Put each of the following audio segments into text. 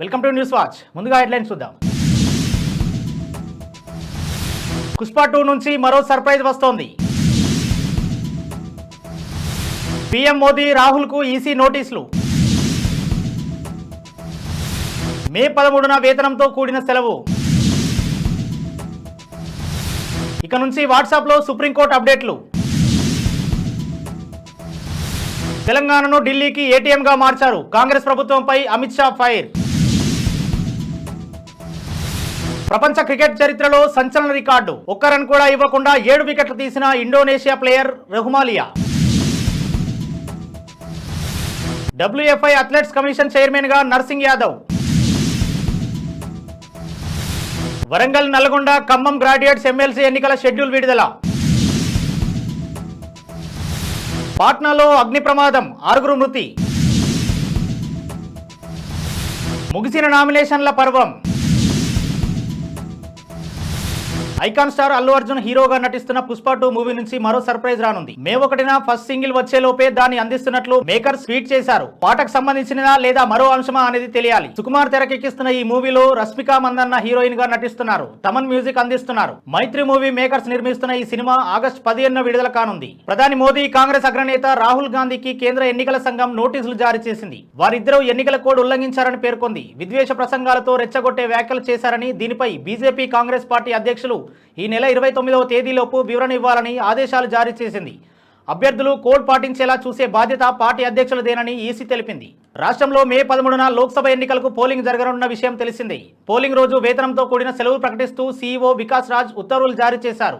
Welcome to news watch. ముందుగా headlines చూద్దాం. Pushpa two నుంచి మరో సర్ప్రైజ్ వస్తోంది. పీఎం మోదీ రాహుల్కు ఈసీ నోటీసులు. మే పదమూడున వేతనంతో కూడిన సెలవు. ఇక నుంచి వాట్సాప్లో సుప్రీంకోర్టు అప్డేట్లు. తెలంగాణను ఢిల్లీకి ఏటీఎంగా మార్చారు కాంగ్రెస్ ప్రభుత్వంపై అమిత్ షా ఫైర్. ప్రపంచ క్రికెట్ చరిత్రలో సంచలన రికార్డు. ఒక్క రన్ కూడా ఇవ్వకుండా ఏడు వికెట్లు తీసిన Indonesia player Rohmalia. WFI athletes commission చైర్మన్గా నర్సింగ్ యాదవ్. వరంగల్ నల్గొండ ఖమ్మం గ్రాడ్యుయేట్స్ ఎమ్మెల్సీ ఎన్నికల షెడ్యూల్ విడుదల. పాట్నాలో అగ్ని ప్రమాదం ఆరుగురు మృతి. ముగిసిన నామినేషన్ల పర్వం. ఐకాన్ స్టార్ అల్లు అర్జున్ హీరోగా నటిస్తున్న పుష్ప టూ మూవీ నుంచి మరో సర్ప్రైజ్ రానుంది. మే ఒకటిన ఫస్ట్ సింగిల్ వచ్చే లోపే దాన్ని అందిస్తున్నట్లు మేకర్స్ ట్వీట్ చేశారు. పాటకు సంబంధించినదా లేదా మరో అంశమా అనేది తెలియాలి. సుకుమార్ తెరకెక్కిస్తున్న ఈ మూవీలో రష్మిక మందన్న హీరోయిన్గా నటిస్తున్నారు. తమన్ మ్యూజిక్ అందిస్తున్నారు. మైత్రి మూవీ మేకర్స్ నిర్మిస్తున్న ఈ సినిమా ఆగస్టు పదిహేను విడుదల కానుంది. ప్రధాని మోదీ కాంగ్రెస్ అగ్రనేత రాహుల్ గాంధీకి కేంద్ర ఎన్నికల సంఘం నోటీసులు జారీ చేసింది. వారిద్దరూ ఎన్నికల కోడ్ ఉల్లంఘించారని పేర్కొంది. విద్వేష ప్రసంగాలతో రెచ్చగొట్టే వ్యాఖ్యలు చేశారని దీనిపై బీజేపీ కాంగ్రెస్ పార్టీ అధ్యక్షులు ఈ నెల ఇరవై తొమ్మిదవ తేదీలోపు వివరణ ఇవ్వాలని ఆదేశాలు జారీ చేసింది. అభ్యర్థులు కోడ్ పాటించేలా చూసే బాధ్యత పార్టీ అధ్యక్షులదేనని ఈసీ తెలిపింది. రాష్ట్రంలో మే పదమూడున లోక్సభ ఎన్నికలకు పోలింగ్ జరగనున్న విషయం తెలిసిందే. పోలింగ్ రోజు వేతనంతో కూడిన సెలవు ప్రకటిస్తూ సీఈఓ వికాస్ రాజ్ ఉత్తర్వులు జారీ చేశారు.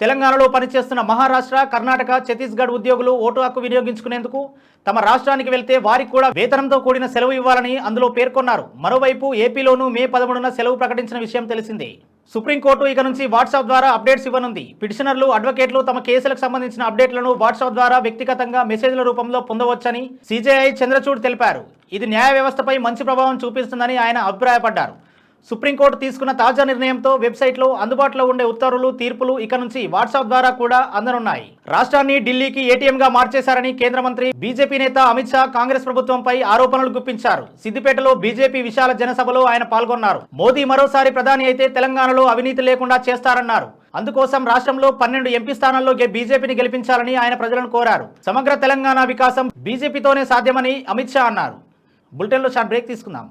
తెలంగాణలో పనిచేస్తున్న మహారాష్ట్ర కర్ణాటక ఛత్తీస్గఢ్ ఉద్యోగులు ఓటు హక్కు వినియోగించుకునేందుకు తమ రాష్ట్రానికి వెళ్తే వారికి కూడా వేతనంతో కూడిన సెలవు ఇవ్వాలని అందులో పేర్కొన్నారు. మరోవైపు ఏపీలోనూ మే పదమూడున సెలవు ప్రకటించిన విషయం తెలిసిందే. సుప్రీంకోర్టు ఇక నుంచి వాట్సాప్ ద్వారా అప్డేట్స్ ఇవ్వనుంది. పిటిషనర్లు అడ్వకేట్లు తమ కేసులకు సంబంధించిన అప్డేట్లను వాట్సాప్ ద్వారా వ్యక్తిగతంగా మెసేజ్ల రూపంలో పొందవచ్చని సీజేఐ చంద్రచూడ్ తెలిపారు. ఇది న్యాయ వ్యవస్థపై మంచి ప్రభావం చూపిస్తుందని ఆయన అభిప్రాయపడ్డారు. సుప్రీంకోర్టు తీసుకున్న తాజా నిర్ణయంతో వెబ్సైట్లో అందుబాటులో ఉండే ఉత్తర్వులు తీర్పులు ఇక నుంచి వాట్సాప్ ద్వారా కూడా అందనున్నాయి. రాష్ట్రాన్ని ఢిల్లీకి ఏటీఎంగా మార్చేశారని కేంద్ర మంత్రి బీజేపీ నేత అమిత్ షా కాంగ్రెస్ ప్రభుత్వంపై ఆరోపణలు గుప్పించారు. సిద్దిపేటలో బీజేపీ విశాల జనసభలో ఆయన పాల్గొన్నారు. మోదీ మరోసారి ప్రధాని అయితే తెలంగాణలో అవినీతి లేకుండా చేస్తారన్నారు. అందుకోసం రాష్ట్రంలో పన్నెండు ఎంపీ స్థానాల్లో గె- బీజేపీని గెలిపించాలని ఆయన ప్రజలను కోరారు. సమగ్ర తెలంగాణ వికాసం బీజేపీతోనే సాధ్యమని అమిత్ షా అన్నారు. బులెటిన్లో షార్ట్ బ్రేక్ తీసుకుందాం.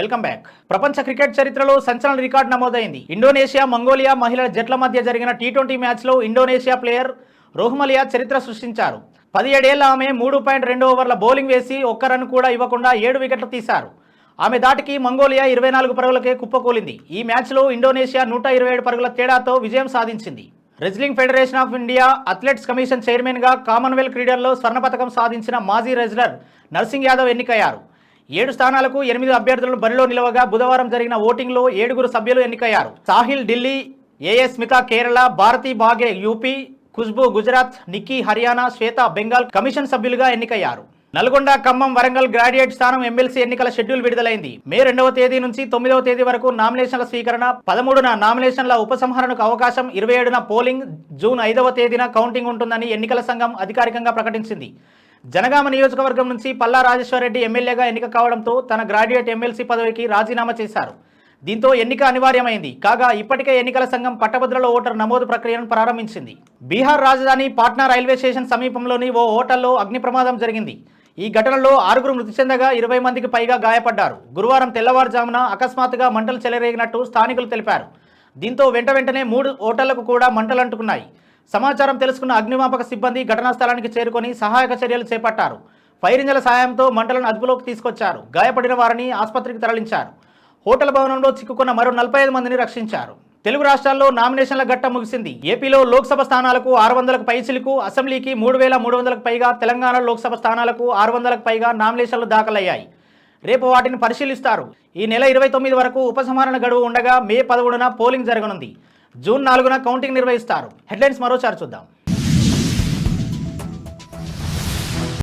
Welcome back. ప్రపంచ క్రికెట్ చరిత్రలో సంచలన రికార్డు నమోదైంది. ఇండోనేషియా మంగోలియా మహిళల జట్ల మధ్య జరిగిన టీ ట్వంటీ మ్యాచ్లో ఇండోనేషియా ప్లేయర్ రోహ్మలియా చరిత్ర సృష్టించారు. పదిహేడేళ్ళ ఆమె మూడు పాయింట్ రెండు ఓవర్ల బౌలింగ్ వేసి ఒక్క రన్ కూడా ఇవ్వకుండా ఏడు వికెట్లు తీశారు. ఆమె దాటికి మంగోలియా ఇరవై నాలుగు పరుగులకే కుప్పకూలింది. ఈ మ్యాచ్లో ఇండోనేషియా నూట ఇరవై ఏడు పరుగుల తేడాతో విజయం సాధించింది. Wrestling federation of India athletes commission చైర్మన్గా కామన్వెల్త్ క్రీడల్లో స్వర్ణ పథకం సాధించిన మాజీ రెజ్లర్ నర్సింగ్ యాదవ్ ఎన్నికయ్యారు. ఏడు స్థానాలకు ఎనిమిది అభ్యర్థులను బరిలో నిలవగా బుధవారం జరిగిన ఓటింగ్లో ఏడుగురు సభ్యులు ఎన్నికయ్యారు. సాహిల్ ఢిల్లీ ఏఏ స్మిత కేరళ భారతి భాగే యూపీ ఖుష్బు గుజరాత్ నిక్కీ హర్యానా శ్వేత బెంగాల్ కమిషన్ సభ్యులుగా ఎన్నికయ్యారు. నల్గొండ ఖమ్మం వరంగల్ గ్రాడ్యుయేట్ స్థానం ఎమ్మెల్సీ ఎన్నికల షెడ్యూల్ విడుదలైంది. మే రెండవ తేదీ నుంచి తొమ్మిదవ తేదీ వరకు నామినేషన్ల స్వీకరణ పదమూడున నామినేషన్ల ఉపసంహరణకు అవకాశం ఇరవై ఏడున పోలింగ్ జూన్ ఐదవ తేదీన కౌంటింగ్ ఉంటుందని ఎన్నికల సంఘం అధికారికంగా ప్రకటించింది. జనగామ నియోజకవర్గం నుంచి పల్లా రాజేశ్వరరెడ్డి ఎమ్మెల్యేగా ఎన్నిక కావడంతో తన గ్రాడ్యుయేట్ ఎమ్మెల్సీ పదవికి రాజీనామా చేశారు. దీంతో ఎన్నిక అనివార్యమైంది. కాగా ఇప్పటికే ఎన్నికల సంఘం పట్టభద్రలో ఓటర్ నమోదు ప్రక్రియను ప్రారంభించింది. బీహార్ రాజధాని పాట్నా రైల్వే స్టేషన్ సమీపంలోని ఓ హోటల్లో అగ్ని ప్రమాదం జరిగింది. ఈ ఘటనలో ఆరుగురు మృతి చెందగా ఇరవై మందికి పైగా గాయపడ్డారు. గురువారం తెల్లవారుజామున అకస్మాత్తుగా మంటలు చెలరేగినట్టు స్థానికులు తెలిపారు. దీంతో వెంట వెంటనే మూడు హోటళ్ళకు కూడా మంటలు అంటుకున్నాయి. సమాచారం తెలుసుకున్న అగ్నిమాపక సిబ్బంది ఘటనా స్థలానికి చేరుకొని సహాయక చర్యలు చేపట్టారు. ఫైర్ ఇంజల సాయంతో మంటలను అదుపులోకి తీసుకొచ్చారు. గాయపడిన వారిని ఆసుపత్రికి తరలించారు. హోటల్ భవనంలో చిక్కుకున్న మరో నలభై ఐదు మందిని రక్షించారు. తెలుగు రాష్ట్రాల్లో నామినేషన్ల ఘట్టం ముగిసింది. ఏపీలో లోక్సభ స్థానాలకు ఆరు వందలకు పైచిలకు అసెంబ్లీకి మూడు వేల మూడు వందలకు పైగా తెలంగాణ లోక్సభ స్థానాలకు ఆరు వందలకు పైగా నామినేషన్లు దాఖలయ్యాయి. రేపు వాటిని పరిశీలిస్తారు. ఈ నెల ఇరవై తొమ్మిది వరకు ఉపసంహరణ గడువు ఉండగా మే పదమూడున పోలింగ్ జరగనుంది. జూన్ నాలుగున కౌంటింగ్ నిర్వహిస్తారు. హెడ్లైన్స్ మరోసారి చూద్దాం.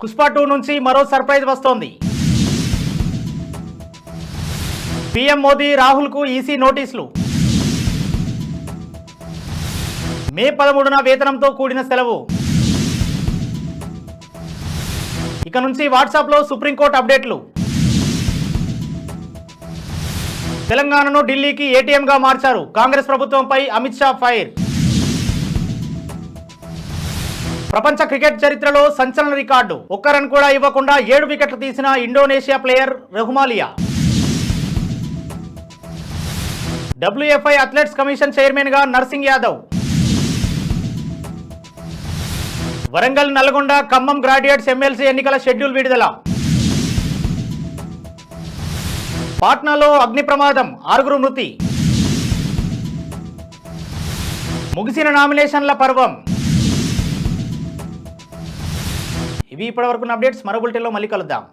పుష్ప టూ నుంచి మరో సర్ప్రైజ్ వస్తోంది. పీఎం మోదీ రాహుల్కు ఈసీ నోటీసులు. మే పదమూడున వేతనంతో కూడిన సెలవు. ఇక నుంచి వాట్సాప్లో సుప్రీంకోర్టు అప్డేట్లు. తెలంగాణను ఢిల్లీకి ఏటీఎంగా మార్చారు కాంగ్రెస్ ప్రభుత్వంపై అమిత్ షా ఫైర్. ప్రపంచ క్రికెట్ చరిత్రలో సంచలన రికార్డు. ఒక్క రన్ కూడా ఇవ్వకుండా ఏడు వికెట్లు తీసిన Indonesia player Rohmalia WFI athletes commission చైర్మన్గా నర్సింగ్ యాదవ్. వరంగల్ నల్గొండ ఖమ్మం గ్రాడ్యుయేట్స్ ఎమ్మెల్సీ ఎన్నికల షెడ్యూల్ విడుదల. పాట్నాలో అగ్ని ప్రమాదం ఆరుగురు మృతి. ముగిసిన నామినేషన్ల పర్వం. ఇవి ఇప్పటివరకున్న అప్డేట్స్. మరో బులెటిన్లో మళ్ళీ కలుద్దాం.